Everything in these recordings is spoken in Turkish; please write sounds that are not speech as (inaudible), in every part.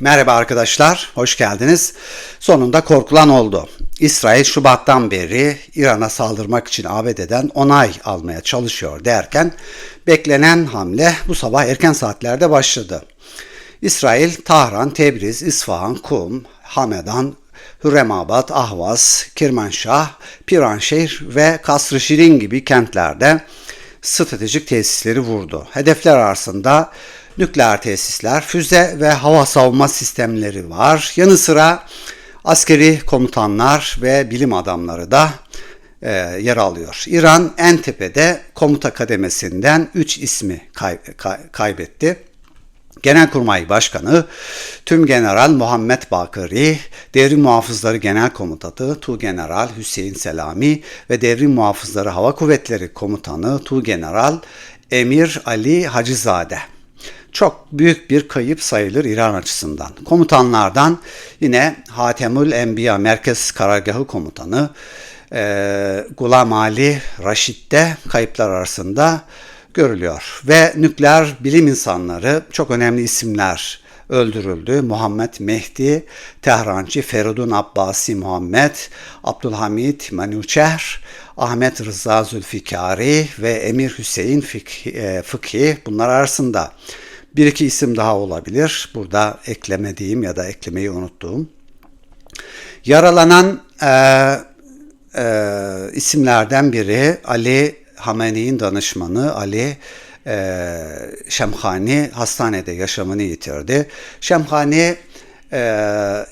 Merhaba arkadaşlar, hoş geldiniz. Sonunda korkulan oldu. İsrail Şubat'tan beri İran'a saldırmak için ABD'den onay almaya çalışıyor derken beklenen hamle bu sabah erken saatlerde başladı. İsrail, Tahran, Tebriz, İsfahan, Kum, Hamedan, Hürremabad, Ahvaz, Kirmanşah, Piranşehir ve Kasr-ı gibi kentlerde stratejik tesisleri vurdu. Hedefler arasında nükleer tesisler, füze ve hava savunma sistemleri var. Yanı sıra askeri komutanlar ve bilim adamları da e, yer alıyor. İran en tepede komuta kademesinden 3 ismi kay, kay, kaybetti. Genelkurmay Başkanı Tüm General Muhammed Bakırı, Devrim Muhafızları Genel Komutanı Tu General Hüseyin Selami ve Devrim Muhafızları Hava Kuvvetleri Komutanı Tu General Emir Ali Hacızade çok büyük bir kayıp sayılır İran açısından. Komutanlardan yine Hatemül Enbiya Merkez Karargahı Komutanı e, Gulam Ali Raşid'de kayıplar arasında görülüyor. Ve nükleer bilim insanları çok önemli isimler öldürüldü. Muhammed Mehdi, Tehrançı Feridun Abbasi Muhammed, Abdülhamid Manuçer, Ahmet Rıza Zülfikari ve Emir Hüseyin e, Fıkhi bunlar arasında. Bir iki isim daha olabilir. Burada eklemediğim ya da eklemeyi unuttuğum. Yaralanan e, e, isimlerden biri Ali Hameni'nin danışmanı Ali e, Şemhani hastanede yaşamını yitirdi. Şemhani e,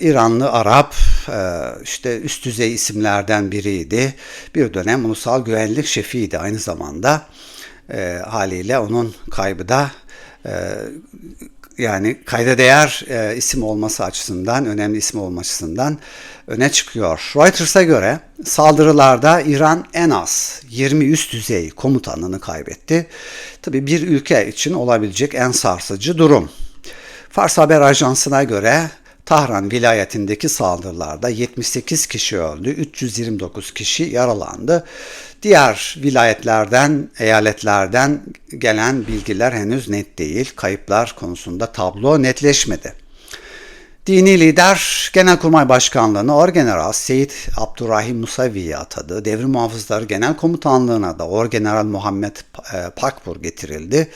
İranlı Arap e, işte üst düzey isimlerden biriydi. Bir dönem ulusal güvenlik şefiydi aynı zamanda. E, haliyle onun kaybı da yani kayda değer e, isim olması açısından, önemli isim olması açısından öne çıkıyor. Reuters'a göre saldırılarda İran en az 20 üst düzey komutanını kaybetti. Tabi bir ülke için olabilecek en sarsıcı durum. Fars Haber Ajansı'na göre Tahran vilayetindeki saldırılarda 78 kişi öldü, 329 kişi yaralandı. Diğer vilayetlerden, eyaletlerden gelen bilgiler henüz net değil. Kayıplar konusunda tablo netleşmedi. Dini lider Genelkurmay Başkanlığı'na Orgeneral Seyit Abdurrahim Musavi'yi atadı. Devrim Muhafızları Genel Komutanlığı'na da Orgeneral Muhammed e, Pakbur getirildi.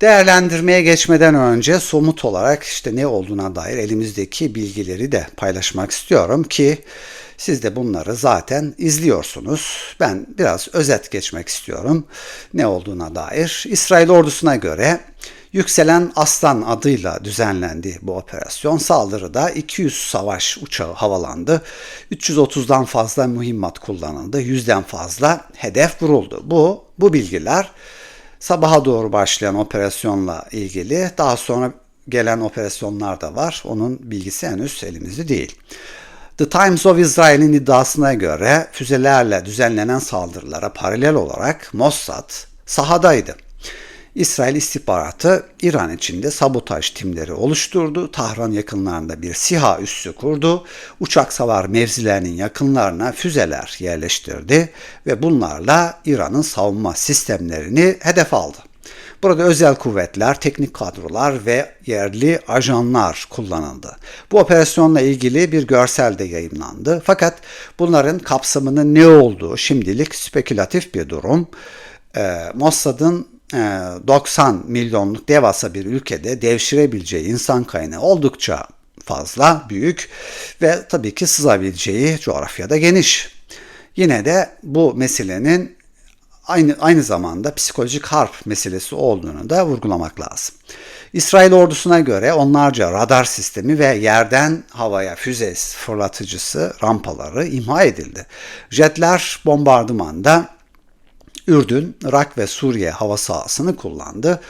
Değerlendirmeye geçmeden önce somut olarak işte ne olduğuna dair elimizdeki bilgileri de paylaşmak istiyorum ki siz de bunları zaten izliyorsunuz. Ben biraz özet geçmek istiyorum ne olduğuna dair. İsrail ordusuna göre Yükselen Aslan adıyla düzenlendi bu operasyon. Saldırıda 200 savaş uçağı havalandı. 330'dan fazla mühimmat kullanıldı. 100'den fazla hedef vuruldu. Bu bu bilgiler sabaha doğru başlayan operasyonla ilgili daha sonra gelen operasyonlar da var. Onun bilgisi henüz elimizde değil. The Times of Israel'in iddiasına göre füzelerle düzenlenen saldırılara paralel olarak Mossad sahadaydı. İsrail istihbaratı İran içinde sabotaj timleri oluşturdu. Tahran yakınlarında bir SİHA üssü kurdu. Uçak savar mevzilerinin yakınlarına füzeler yerleştirdi ve bunlarla İran'ın savunma sistemlerini hedef aldı. Burada özel kuvvetler, teknik kadrolar ve yerli ajanlar kullanıldı. Bu operasyonla ilgili bir görsel de yayınlandı. Fakat bunların kapsamının ne olduğu şimdilik spekülatif bir durum. Ee, Mossad'ın 90 e, milyonluk devasa bir ülkede devşirebileceği insan kaynağı oldukça fazla, büyük ve tabii ki sızabileceği coğrafyada geniş. Yine de bu meselenin aynı aynı zamanda psikolojik harp meselesi olduğunu da vurgulamak lazım. İsrail ordusuna göre onlarca radar sistemi ve yerden havaya füze fırlatıcısı rampaları imha edildi. Jetler bombardımanda Ürdün, Irak ve Suriye hava sahasını kullandı.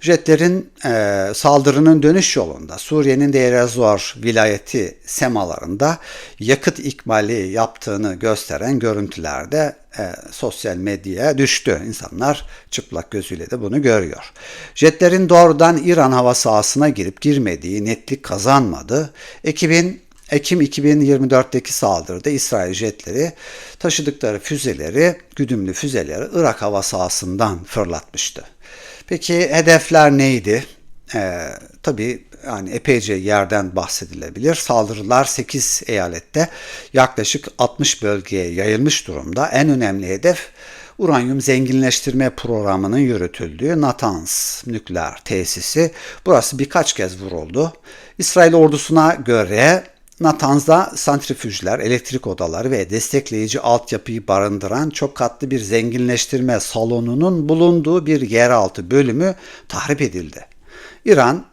Jetlerin e, saldırının dönüş yolunda Suriye'nin Deir Zor vilayeti semalarında yakıt ikmali yaptığını gösteren görüntülerde e, sosyal medyaya düştü. İnsanlar çıplak gözüyle de bunu görüyor. Jetlerin doğrudan İran hava sahasına girip girmediği netlik kazanmadı. Ekibin Ekim 2024'teki saldırıda İsrail jetleri taşıdıkları füzeleri, güdümlü füzeleri Irak hava sahasından fırlatmıştı. Peki hedefler neydi? Ee, tabii yani epeyce yerden bahsedilebilir. Saldırılar 8 eyalette yaklaşık 60 bölgeye yayılmış durumda. En önemli hedef uranyum zenginleştirme programının yürütüldüğü Natanz nükleer tesisi. Burası birkaç kez vuruldu. İsrail ordusuna göre Natanz'da santrifüjler, elektrik odaları ve destekleyici altyapıyı barındıran çok katlı bir zenginleştirme salonunun bulunduğu bir yeraltı bölümü tahrip edildi. İran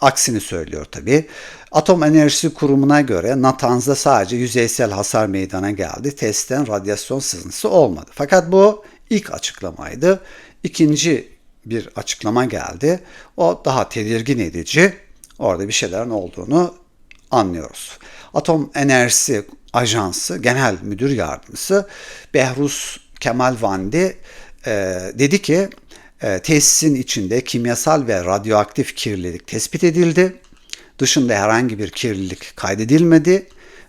aksini söylüyor tabi. Atom Enerjisi Kurumu'na göre Natanz'da sadece yüzeysel hasar meydana geldi. Testten radyasyon sızıntısı olmadı. Fakat bu ilk açıklamaydı. İkinci bir açıklama geldi. O daha tedirgin edici. Orada bir şeylerin olduğunu anlıyoruz. Atom Enerjisi Ajansı Genel Müdür Yardımcısı Behrus Kemal Vandi e, dedi ki e, tesisin içinde kimyasal ve radyoaktif kirlilik tespit edildi. Dışında herhangi bir kirlilik kaydedilmedi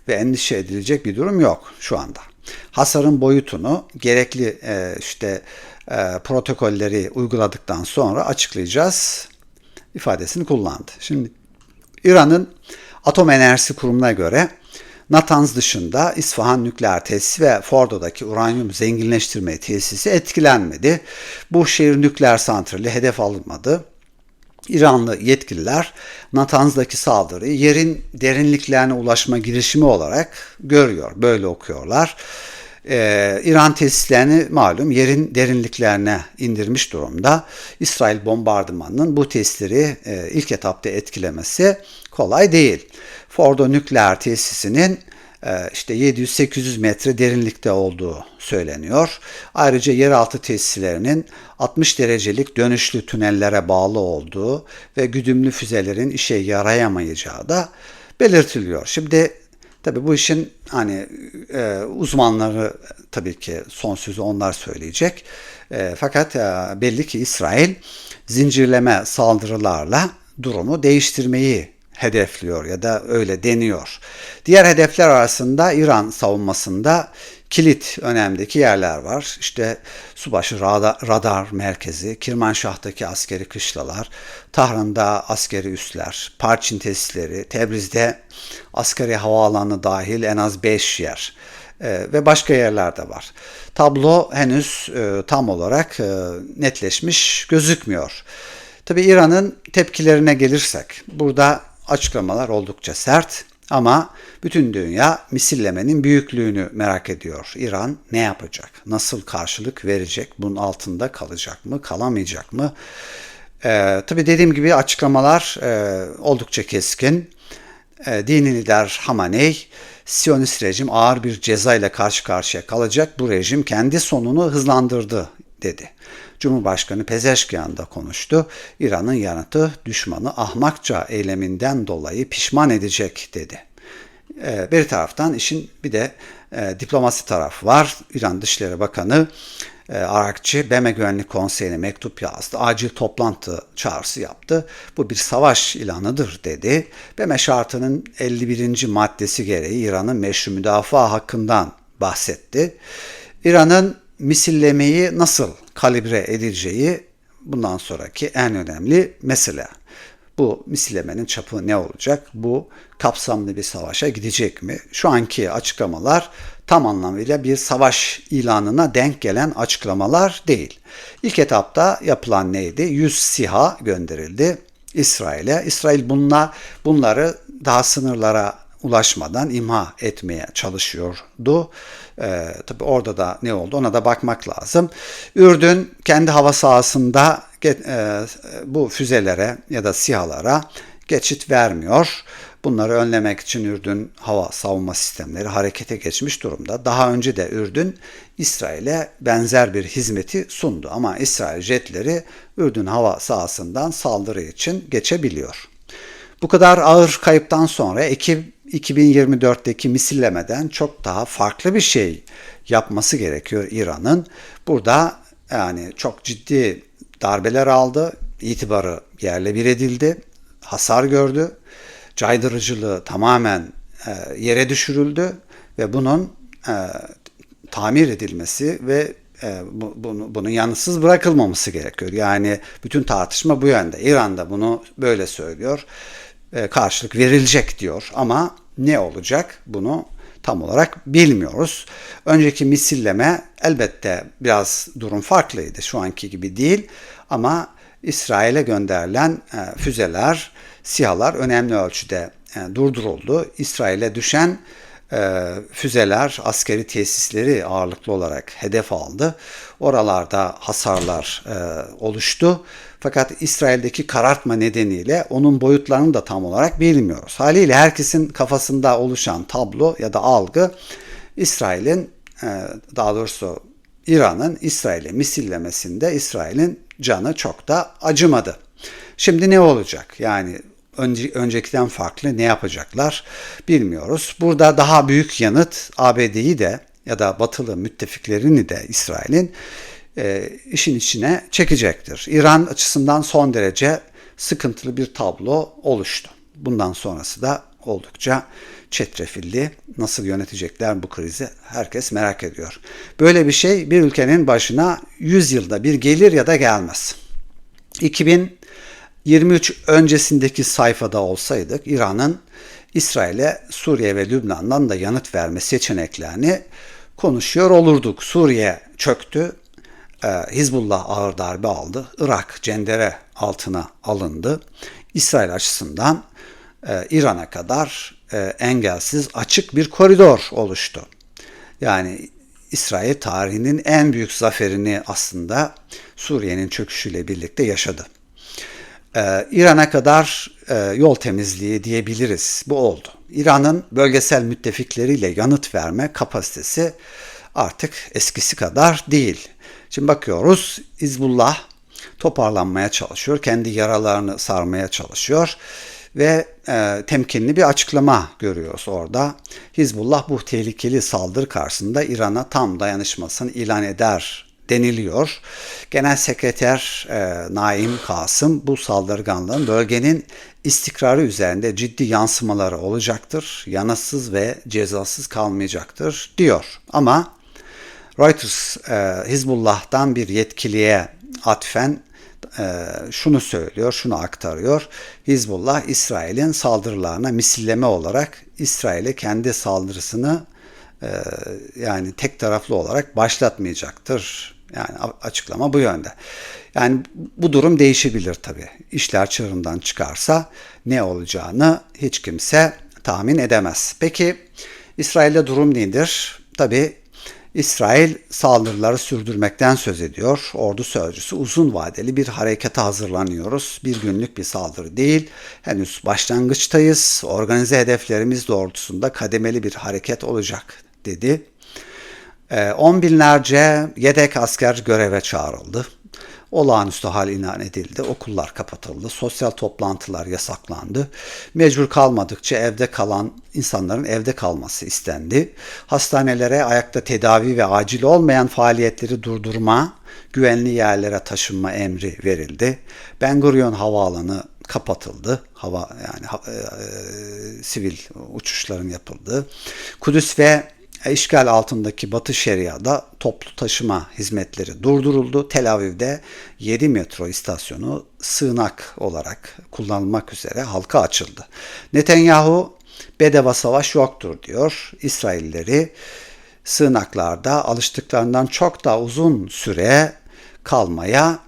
ve endişe edilecek bir durum yok şu anda. Hasarın boyutunu gerekli e, işte e, protokolleri uyguladıktan sonra açıklayacağız ifadesini kullandı. Şimdi İran'ın Atom Enerjisi Kurumu'na göre Natanz dışında İsfahan nükleer tesisi ve Fordo'daki uranyum zenginleştirme tesisi etkilenmedi. Bu şehir nükleer santrali hedef alınmadı. İranlı yetkililer Natanz'daki saldırıyı yerin derinliklerine ulaşma girişimi olarak görüyor. Böyle okuyorlar. Ee, İran tesislerini malum yerin derinliklerine indirmiş durumda. İsrail bombardımanının bu tesisleri e, ilk etapta etkilemesi kolay değil. Fordo nükleer tesisinin e, işte 700-800 metre derinlikte olduğu söyleniyor. Ayrıca yeraltı tesislerinin 60 derecelik dönüşlü tünellere bağlı olduğu ve güdümlü füzelerin işe yarayamayacağı da belirtiliyor. Şimdi tabi bu işin hani e, uzmanları tabii ki son sözü onlar söyleyecek. E, fakat e, belli ki İsrail zincirleme saldırılarla durumu değiştirmeyi hedefliyor ya da öyle deniyor. Diğer hedefler arasında İran savunmasında kilit önemdeki yerler var. İşte Subaşı radar, radar merkezi, Kirmanşah'taki askeri kışlalar, Tahran'da askeri üsler, Parçin tesisleri, Tebriz'de askeri havaalanı dahil en az 5 yer e, ve başka yerler de var. Tablo henüz e, tam olarak e, netleşmiş gözükmüyor. Tabi İran'ın tepkilerine gelirsek, burada açıklamalar oldukça sert ama bütün dünya misillemenin büyüklüğünü merak ediyor. İran ne yapacak? Nasıl karşılık verecek? Bunun altında kalacak mı? Kalamayacak mı? Ee, tabii dediğim gibi açıklamalar e, oldukça keskin. E, dini lider Hamaney, Siyonist rejim ağır bir ceza ile karşı karşıya kalacak. Bu rejim kendi sonunu hızlandırdı dedi. Cumhurbaşkanı Pezeşkian da konuştu. İran'ın yanıtı düşmanı ahmakça eyleminden dolayı pişman edecek dedi. Ee, bir taraftan işin bir de e, diplomasi tarafı var. İran Dışişleri Bakanı e, Arakçı BM Güvenlik Konseyi'ne mektup yazdı. Acil toplantı çağrısı yaptı. Bu bir savaş ilanıdır dedi. BM şartının 51. maddesi gereği İran'ın meşru müdafaa hakkından bahsetti. İran'ın misillemeyi nasıl kalibre edileceği bundan sonraki en önemli mesele. Bu misillemenin çapı ne olacak? Bu kapsamlı bir savaşa gidecek mi? Şu anki açıklamalar tam anlamıyla bir savaş ilanına denk gelen açıklamalar değil. İlk etapta yapılan neydi? 100 SİHA gönderildi İsrail'e. İsrail bununla, bunları daha sınırlara ulaşmadan imha etmeye çalışıyordu. Ee, tabii orada da ne oldu ona da bakmak lazım. Ürdün kendi hava sahasında e, bu füzelere ya da sihalara geçit vermiyor. Bunları önlemek için Ürdün hava savunma sistemleri harekete geçmiş durumda. Daha önce de Ürdün İsrail'e benzer bir hizmeti sundu ama İsrail jetleri Ürdün hava sahasından saldırı için geçebiliyor. Bu kadar ağır kayıptan sonra ekip 2024'teki misillemeden çok daha farklı bir şey yapması gerekiyor İran'ın. Burada yani çok ciddi darbeler aldı, itibarı yerle bir edildi, hasar gördü, caydırıcılığı tamamen e, yere düşürüldü ve bunun e, tamir edilmesi ve e, bu, bunu, bunun yanısız bırakılmaması gerekiyor. Yani bütün tartışma bu yönde. İran da bunu böyle söylüyor karşılık verilecek diyor. Ama ne olacak bunu tam olarak bilmiyoruz. Önceki misilleme elbette biraz durum farklıydı. Şu anki gibi değil ama İsrail'e gönderilen e, füzeler, sihalar önemli ölçüde e, durduruldu. İsrail'e düşen e, füzeler askeri tesisleri ağırlıklı olarak hedef aldı. Oralarda hasarlar e, oluştu. Fakat İsrail'deki karartma nedeniyle onun boyutlarını da tam olarak bilmiyoruz. Haliyle herkesin kafasında oluşan tablo ya da algı İsrail'in e, daha doğrusu İran'ın İsrail'e misillemesinde İsrail'in canı çok da acımadı. Şimdi ne olacak? Yani önce, öncekiden farklı ne yapacaklar bilmiyoruz. Burada daha büyük yanıt ABD'yi de ya da batılı müttefiklerini de İsrail'in e, işin içine çekecektir. İran açısından son derece sıkıntılı bir tablo oluştu. Bundan sonrası da oldukça çetrefilli. Nasıl yönetecekler bu krizi herkes merak ediyor. Böyle bir şey bir ülkenin başına 100 yılda bir gelir ya da gelmez. 2023 öncesindeki sayfada olsaydık İran'ın İsrail'e Suriye ve Lübnan'dan da yanıt verme seçeneklerini konuşuyor olurduk. Suriye çöktü, ee, Hizbullah ağır darbe aldı. Irak cendere altına alındı. İsrail açısından e, İran'a kadar e, engelsiz açık bir koridor oluştu. Yani İsrail tarihinin en büyük zaferini aslında Suriye'nin çöküşüyle birlikte yaşadı. Ee, İran'a kadar e, yol temizliği diyebiliriz. Bu oldu. İran'ın bölgesel müttefikleriyle yanıt verme kapasitesi artık eskisi kadar değil. Şimdi bakıyoruz İzbullah toparlanmaya çalışıyor. Kendi yaralarını sarmaya çalışıyor ve e, temkinli bir açıklama görüyoruz orada. Hizbullah bu tehlikeli saldırı karşısında İran'a tam dayanışmasını ilan eder deniliyor. Genel Sekreter e, Naim Kasım bu saldırganlığın bölgenin istikrarı üzerinde ciddi yansımaları olacaktır. Yanıtsız ve cezasız kalmayacaktır diyor. Ama Reuters e, Hizbullah'tan bir yetkiliye atfen e, şunu söylüyor, şunu aktarıyor. Hizbullah İsrail'in saldırılarına misilleme olarak İsrail'e kendi saldırısını e, yani tek taraflı olarak başlatmayacaktır. Yani açıklama bu yönde. Yani bu durum değişebilir tabii. İşler çığırından çıkarsa ne olacağını hiç kimse tahmin edemez. Peki İsrail'de durum nedir? Tabii İsrail saldırıları sürdürmekten söz ediyor. Ordu sözcüsü uzun vadeli bir harekete hazırlanıyoruz. Bir günlük bir saldırı değil. Henüz başlangıçtayız. Organize hedeflerimiz doğrultusunda kademeli bir hareket olacak dedi. Ee, on binlerce yedek asker göreve çağrıldı. Olağanüstü hal ilan edildi, okullar kapatıldı, sosyal toplantılar yasaklandı. Mecbur kalmadıkça evde kalan insanların evde kalması istendi. Hastanelere ayakta tedavi ve acil olmayan faaliyetleri durdurma, güvenli yerlere taşınma emri verildi. Ben Gurion Havaalanı kapatıldı. Hava yani e, e, sivil uçuşların yapıldığı. Kudüs ve işgal altındaki Batı Şeria'da toplu taşıma hizmetleri durduruldu. Tel Aviv'de 7 metro istasyonu sığınak olarak kullanılmak üzere halka açıldı. Netanyahu bedava savaş yoktur diyor. İsraillileri sığınaklarda alıştıklarından çok daha uzun süre kalmaya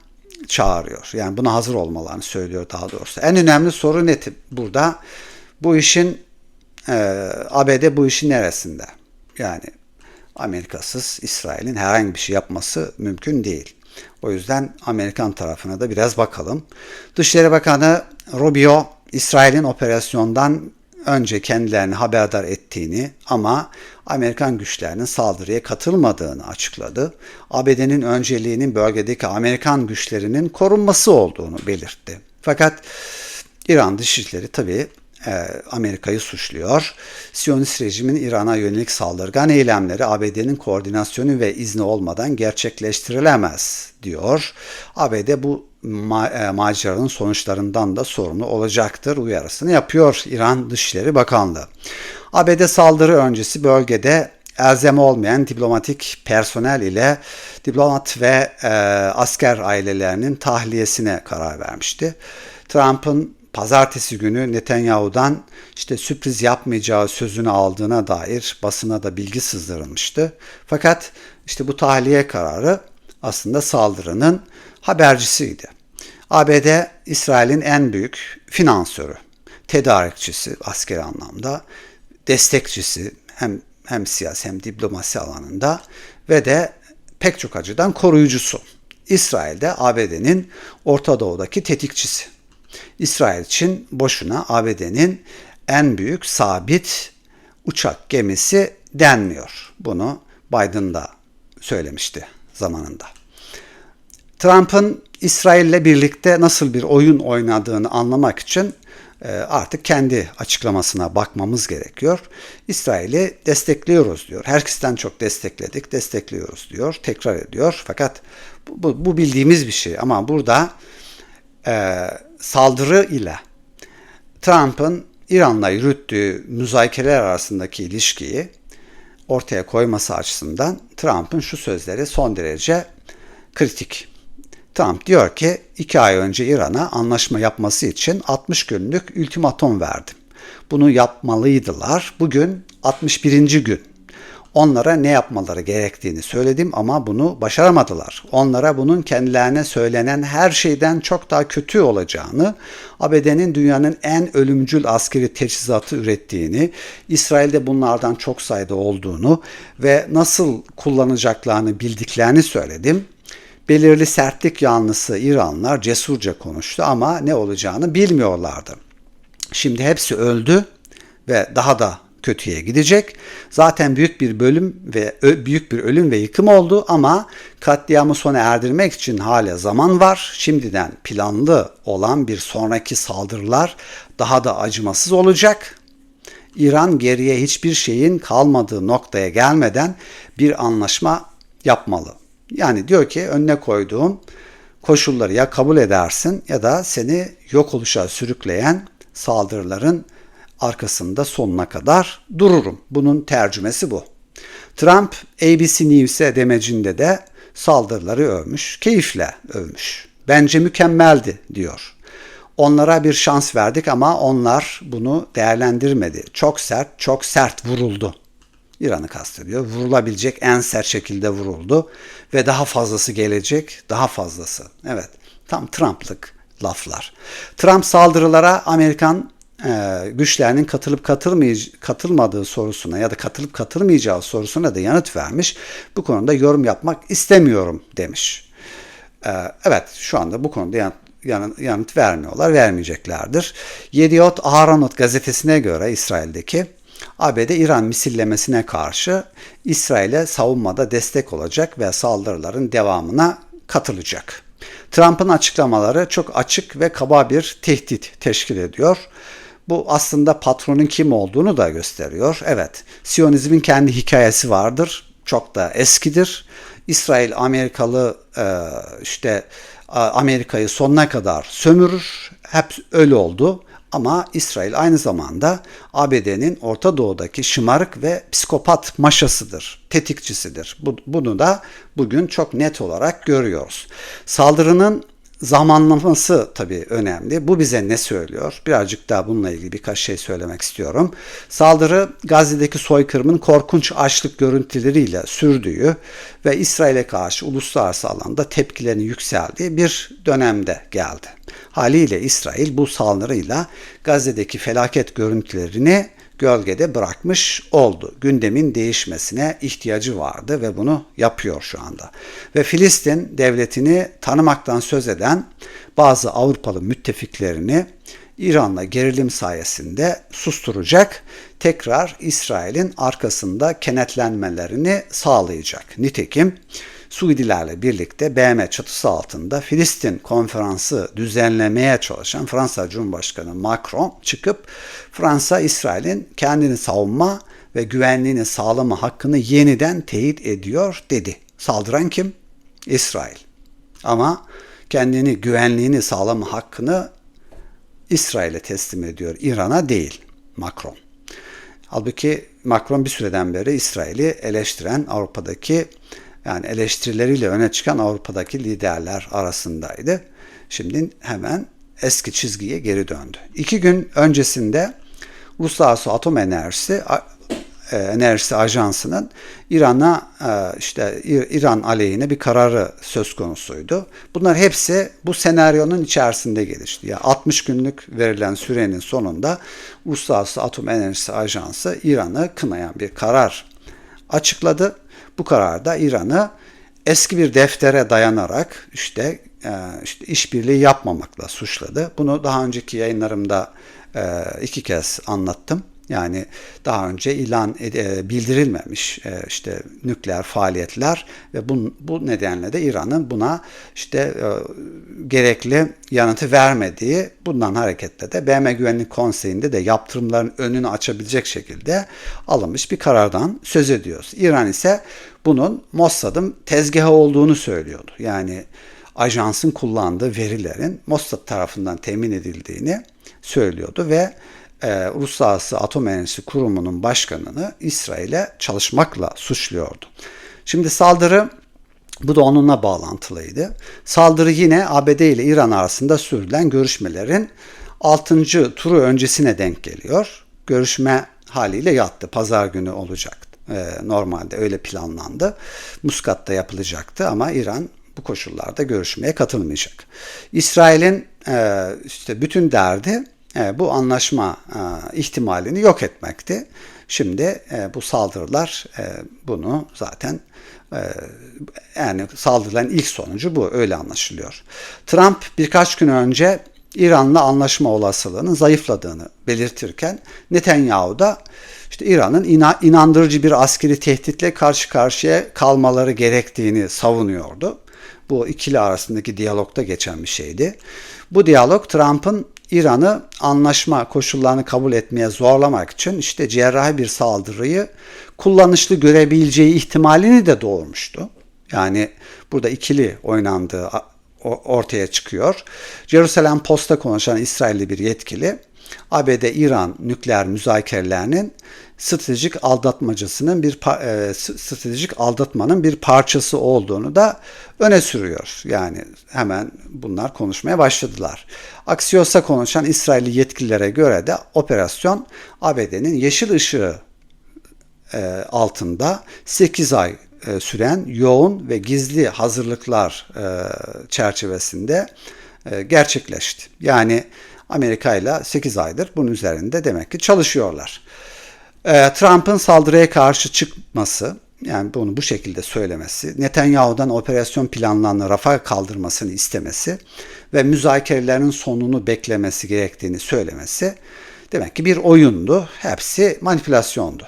çağırıyor. Yani buna hazır olmalarını söylüyor daha doğrusu. En önemli soru net burada. Bu işin e, ABD bu işin neresinde? Yani Amerikasız İsrail'in herhangi bir şey yapması mümkün değil. O yüzden Amerikan tarafına da biraz bakalım. Dışişleri Bakanı Rubio İsrail'in operasyondan önce kendilerini haberdar ettiğini ama Amerikan güçlerinin saldırıya katılmadığını açıkladı. ABD'nin önceliğinin bölgedeki Amerikan güçlerinin korunması olduğunu belirtti. Fakat İran Dışişleri tabii Amerika'yı suçluyor. Siyonist rejimin İran'a yönelik saldırgan eylemleri ABD'nin koordinasyonu ve izni olmadan gerçekleştirilemez diyor. ABD bu ma- e, maceranın sonuçlarından da sorumlu olacaktır uyarısını yapıyor İran Dışişleri Bakanlığı. ABD saldırı öncesi bölgede elzem olmayan diplomatik personel ile diplomat ve e, asker ailelerinin tahliyesine karar vermişti. Trump'ın pazartesi günü Netanyahu'dan işte sürpriz yapmayacağı sözünü aldığına dair basına da bilgi sızdırılmıştı. Fakat işte bu tahliye kararı aslında saldırının habercisiydi. ABD İsrail'in en büyük finansörü, tedarikçisi askeri anlamda, destekçisi hem hem siyasi hem diplomasi alanında ve de pek çok açıdan koruyucusu. İsrail'de ABD'nin Orta Doğu'daki tetikçisi. İsrail için boşuna ABD'nin en büyük sabit uçak gemisi denmiyor. Bunu Biden da söylemişti zamanında. Trump'ın İsrail'le birlikte nasıl bir oyun oynadığını anlamak için e, artık kendi açıklamasına bakmamız gerekiyor. İsrail'i destekliyoruz diyor. Herkesten çok destekledik, destekliyoruz diyor. Tekrar ediyor. Fakat bu, bu bildiğimiz bir şey ama burada e, saldırı ile Trump'ın İran'la yürüttüğü müzakereler arasındaki ilişkiyi ortaya koyması açısından Trump'ın şu sözleri son derece kritik. Trump diyor ki iki ay önce İran'a anlaşma yapması için 60 günlük ultimatom verdim. Bunu yapmalıydılar. Bugün 61. gün. Onlara ne yapmaları gerektiğini söyledim ama bunu başaramadılar. Onlara bunun kendilerine söylenen her şeyden çok daha kötü olacağını, ABD'nin dünyanın en ölümcül askeri teçhizatı ürettiğini, İsrail'de bunlardan çok sayıda olduğunu ve nasıl kullanacaklarını bildiklerini söyledim belirli sertlik yanlısı İranlılar cesurca konuştu ama ne olacağını bilmiyorlardı. Şimdi hepsi öldü ve daha da kötüye gidecek. Zaten büyük bir bölüm ve büyük bir ölüm ve yıkım oldu ama katliamı sona erdirmek için hala zaman var. Şimdiden planlı olan bir sonraki saldırılar daha da acımasız olacak. İran geriye hiçbir şeyin kalmadığı noktaya gelmeden bir anlaşma yapmalı. Yani diyor ki önüne koyduğum koşulları ya kabul edersin ya da seni yok oluşa sürükleyen saldırıların arkasında sonuna kadar dururum. Bunun tercümesi bu. Trump ABC News'e demecinde de saldırıları övmüş, keyifle övmüş. Bence mükemmeldi diyor. Onlara bir şans verdik ama onlar bunu değerlendirmedi. Çok sert, çok sert vuruldu. İran'ı kastediyor. Vurulabilecek en sert şekilde vuruldu ve daha fazlası gelecek, daha fazlası. Evet, tam Trump'lık laflar. Trump saldırılara Amerikan güçlerinin katılıp katılmadığı sorusuna ya da katılıp katılmayacağı sorusuna da yanıt vermiş. Bu konuda yorum yapmak istemiyorum demiş. E, evet, şu anda bu konuda yanıt, yanıt vermiyorlar, vermeyeceklerdir. Yediot Aharonot gazetesine göre İsrail'deki ABD İran misillemesine karşı İsrail'e savunmada destek olacak ve saldırıların devamına katılacak. Trump'ın açıklamaları çok açık ve kaba bir tehdit teşkil ediyor. Bu aslında patronun kim olduğunu da gösteriyor. Evet, Siyonizmin kendi hikayesi vardır. Çok da eskidir. İsrail Amerikalı e, işte Amerika'yı sonuna kadar sömürür. Hep öyle oldu. Ama İsrail aynı zamanda ABD'nin Orta Doğu'daki şımarık ve psikopat maşasıdır, tetikçisidir. Bunu da bugün çok net olarak görüyoruz. Saldırının zamanlaması tabii önemli. Bu bize ne söylüyor? Birazcık daha bununla ilgili birkaç şey söylemek istiyorum. Saldırı Gazze'deki soykırımın korkunç açlık görüntüleriyle sürdüğü ve İsrail'e karşı uluslararası alanda tepkilerin yükseldiği bir dönemde geldi. Haliyle İsrail bu saldırıyla Gazze'deki felaket görüntülerini gölgede bırakmış oldu. Gündemin değişmesine ihtiyacı vardı ve bunu yapıyor şu anda. Ve Filistin devletini tanımaktan söz eden bazı Avrupalı müttefiklerini İran'la gerilim sayesinde susturacak, tekrar İsrail'in arkasında kenetlenmelerini sağlayacak. Nitekim Suudilerle birlikte BM çatısı altında Filistin konferansı düzenlemeye çalışan Fransa Cumhurbaşkanı Macron çıkıp Fransa İsrail'in kendini savunma ve güvenliğini sağlama hakkını yeniden teyit ediyor dedi. Saldıran kim? İsrail. Ama kendini güvenliğini sağlama hakkını İsrail'e teslim ediyor. İran'a değil Macron. Halbuki Macron bir süreden beri İsrail'i eleştiren Avrupa'daki yani eleştirileriyle öne çıkan Avrupa'daki liderler arasındaydı. Şimdi hemen eski çizgiye geri döndü. İki gün öncesinde Uluslararası Atom Enerjisi e, Enerjisi Ajansı'nın İran'a e, işte İran aleyhine bir kararı söz konusuydu. Bunlar hepsi bu senaryonun içerisinde gelişti. Yani 60 günlük verilen sürenin sonunda Uluslararası Atom Enerjisi Ajansı İran'ı kınayan bir karar açıkladı. Bu kararda İran'ı eski bir deftere dayanarak işte e, işte işbirliği yapmamakla suçladı. Bunu daha önceki yayınlarımda iki kez anlattım. Yani daha önce ilan ed- bildirilmemiş e, işte nükleer faaliyetler ve bu, bu nedenle de İran'ın buna işte e, gerekli yanıtı vermediği bundan hareketle de BM Güvenlik Konseyi'nde de yaptırımların önünü açabilecek şekilde alınmış bir karardan söz ediyoruz. İran ise bunun Mossad'ın tezgahı olduğunu söylüyordu. Yani ajansın kullandığı verilerin Mossad tarafından temin edildiğini söylüyordu ve e, Uluslararası Atom Enerjisi Kurumu'nun başkanını İsrail'e çalışmakla suçluyordu. Şimdi saldırı bu da onunla bağlantılıydı. Saldırı yine ABD ile İran arasında sürülen görüşmelerin 6. turu öncesine denk geliyor. Görüşme haliyle yattı. Pazar günü olacaktı. Ee, normalde öyle planlandı. Muskat'ta yapılacaktı ama İran bu koşullarda görüşmeye katılmayacak. İsrail'in e, işte bütün derdi bu anlaşma e, ihtimalini yok etmekti. Şimdi e, bu saldırılar bunu zaten yani saldırıların ilk sonucu bu öyle anlaşılıyor. Trump birkaç gün önce İran'la anlaşma olasılığının zayıfladığını belirtirken Netanyahu da işte İran'ın inandırıcı bir askeri tehditle karşı karşıya kalmaları gerektiğini savunuyordu. Bu ikili arasındaki diyalogda geçen bir şeydi. Bu diyalog Trump'ın İran'ı anlaşma koşullarını kabul etmeye zorlamak için işte cerrahi bir saldırıyı kullanışlı görebileceği ihtimalini de doğurmuştu. Yani burada ikili oynandığı ortaya çıkıyor. Jerusalem Post'a konuşan İsrailli bir yetkili ABD-İran nükleer müzakerelerinin stratejik aldatmacısının bir e, stratejik aldatmanın bir parçası olduğunu da öne sürüyor. Yani hemen bunlar konuşmaya başladılar. Axios'a konuşan İsrailli yetkililere göre de operasyon ABD'nin yeşil ışığı e, altında 8 ay e, süren yoğun ve gizli hazırlıklar çerçevesinde gerçekleşti. Yani Amerika ile 8 aydır bunun üzerinde demek ki çalışıyorlar. Trump'ın saldırıya karşı çıkması, yani bunu bu şekilde söylemesi, Netanyahu'dan operasyon planlarını rafa kaldırmasını istemesi ve müzakerelerin sonunu beklemesi gerektiğini söylemesi demek ki bir oyundu. Hepsi manipülasyondu.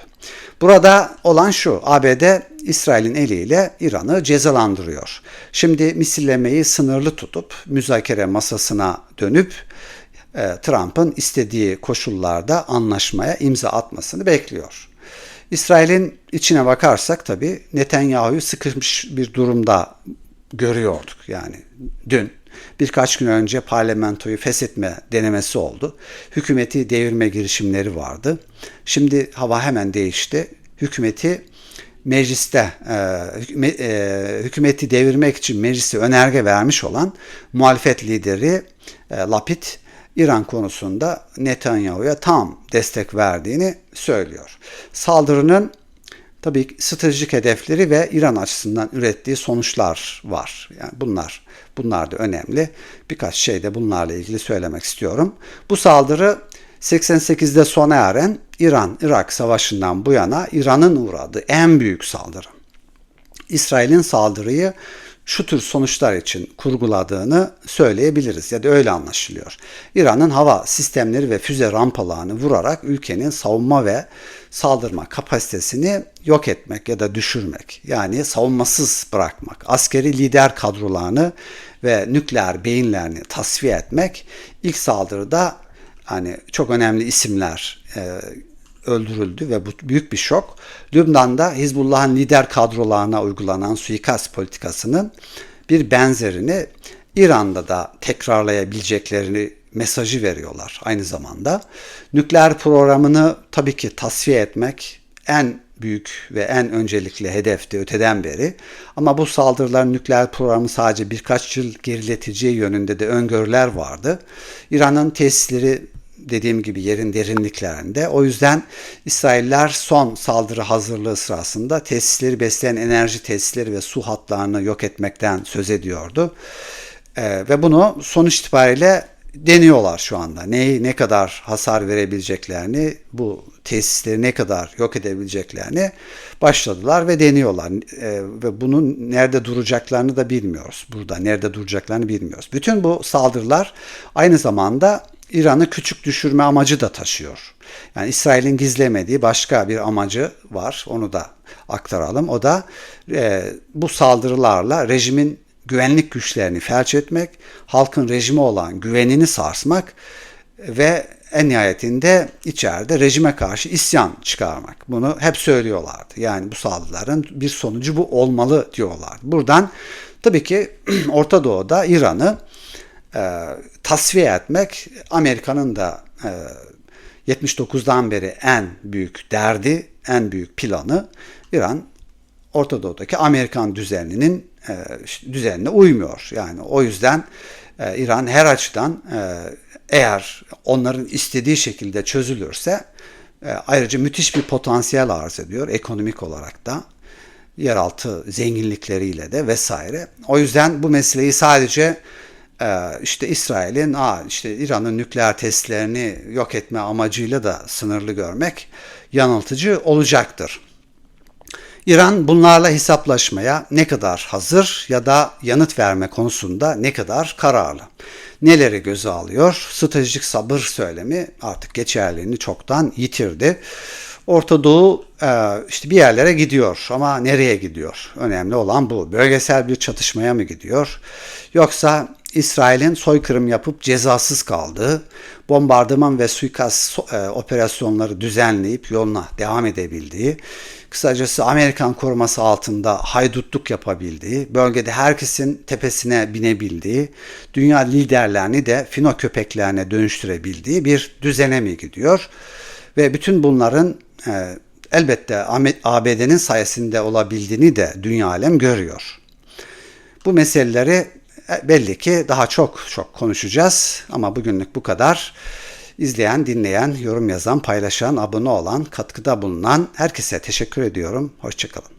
Burada olan şu, ABD İsrail'in eliyle İran'ı cezalandırıyor. Şimdi misillemeyi sınırlı tutup müzakere masasına dönüp e, Trump'ın istediği koşullarda anlaşmaya imza atmasını bekliyor. İsrail'in içine bakarsak tabi Netanyahu'yu sıkışmış bir durumda görüyorduk. Yani dün birkaç gün önce parlamentoyu feshetme denemesi oldu. Hükümeti devirme girişimleri vardı. Şimdi hava hemen değişti. Hükümeti mecliste e, e, hükümeti devirmek için meclise önerge vermiş olan muhalefet lideri e, Lapid İran konusunda Netanyahu'ya tam destek verdiğini söylüyor. Saldırının tabii stratejik hedefleri ve İran açısından ürettiği sonuçlar var. Yani bunlar bunlar da önemli. Birkaç şey de bunlarla ilgili söylemek istiyorum. Bu saldırı 88'de sona eren İran-Irak savaşından bu yana İran'ın uğradığı en büyük saldırı. İsrail'in saldırıyı şu tür sonuçlar için kurguladığını söyleyebiliriz ya da öyle anlaşılıyor. İran'ın hava sistemleri ve füze rampalarını vurarak ülkenin savunma ve saldırma kapasitesini yok etmek ya da düşürmek. Yani savunmasız bırakmak. Askeri lider kadrolarını ve nükleer beyinlerini tasfiye etmek ilk saldırıda hani çok önemli isimler e, öldürüldü ve bu büyük bir şok. Lübnan'da Hizbullah'ın lider kadrolarına uygulanan suikast politikasının bir benzerini İran'da da tekrarlayabileceklerini mesajı veriyorlar aynı zamanda. Nükleer programını tabii ki tasfiye etmek en büyük ve en öncelikli hedefti öteden beri. Ama bu saldırıların nükleer programı sadece birkaç yıl gerileteceği yönünde de öngörüler vardı. İran'ın tesisleri dediğim gibi yerin derinliklerinde. O yüzden İsrailler son saldırı hazırlığı sırasında tesisleri besleyen enerji tesisleri ve su hatlarını yok etmekten söz ediyordu. Ee, ve bunu sonuç itibariyle deniyorlar şu anda. Neyi ne kadar hasar verebileceklerini, bu tesisleri ne kadar yok edebileceklerini başladılar ve deniyorlar. Ee, ve bunun nerede duracaklarını da bilmiyoruz. Burada nerede duracaklarını bilmiyoruz. Bütün bu saldırılar aynı zamanda İran'ı küçük düşürme amacı da taşıyor. Yani İsrail'in gizlemediği başka bir amacı var. Onu da aktaralım. O da e, bu saldırılarla rejimin güvenlik güçlerini felç etmek, halkın rejime olan güvenini sarsmak ve en nihayetinde içeride rejime karşı isyan çıkarmak. Bunu hep söylüyorlardı. Yani bu saldırıların bir sonucu bu olmalı diyorlardı. Buradan tabii ki (clears throat) Orta Doğu'da İran'ı e, tasfiye etmek Amerika'nın da e, 79'dan beri en büyük derdi, en büyük planı İran Orta Doğu'daki Amerikan düzeninin e, düzenine uymuyor. Yani o yüzden e, İran her açıdan e, eğer onların istediği şekilde çözülürse e, ayrıca müthiş bir potansiyel arz ediyor ekonomik olarak da yeraltı zenginlikleriyle de vesaire. O yüzden bu meseleyi sadece işte İsrail'in işte İran'ın nükleer testlerini yok etme amacıyla da sınırlı görmek yanıltıcı olacaktır. İran bunlarla hesaplaşmaya ne kadar hazır ya da yanıt verme konusunda ne kadar kararlı. Neleri göze alıyor? Stratejik sabır söylemi artık geçerliliğini çoktan yitirdi. Orta Doğu e, işte bir yerlere gidiyor ama nereye gidiyor? Önemli olan bu. Bölgesel bir çatışmaya mı gidiyor? Yoksa İsrail'in soykırım yapıp cezasız kaldığı, bombardıman ve suikast e, operasyonları düzenleyip yoluna devam edebildiği, kısacası Amerikan koruması altında haydutluk yapabildiği, bölgede herkesin tepesine binebildiği, dünya liderlerini de fino köpeklerine dönüştürebildiği bir düzene mi gidiyor? Ve bütün bunların e, elbette ABD'nin sayesinde olabildiğini de dünya alem görüyor. Bu meseleleri belli ki daha çok çok konuşacağız ama bugünlük bu kadar. İzleyen, dinleyen, yorum yazan, paylaşan, abone olan, katkıda bulunan herkese teşekkür ediyorum. Hoşçakalın.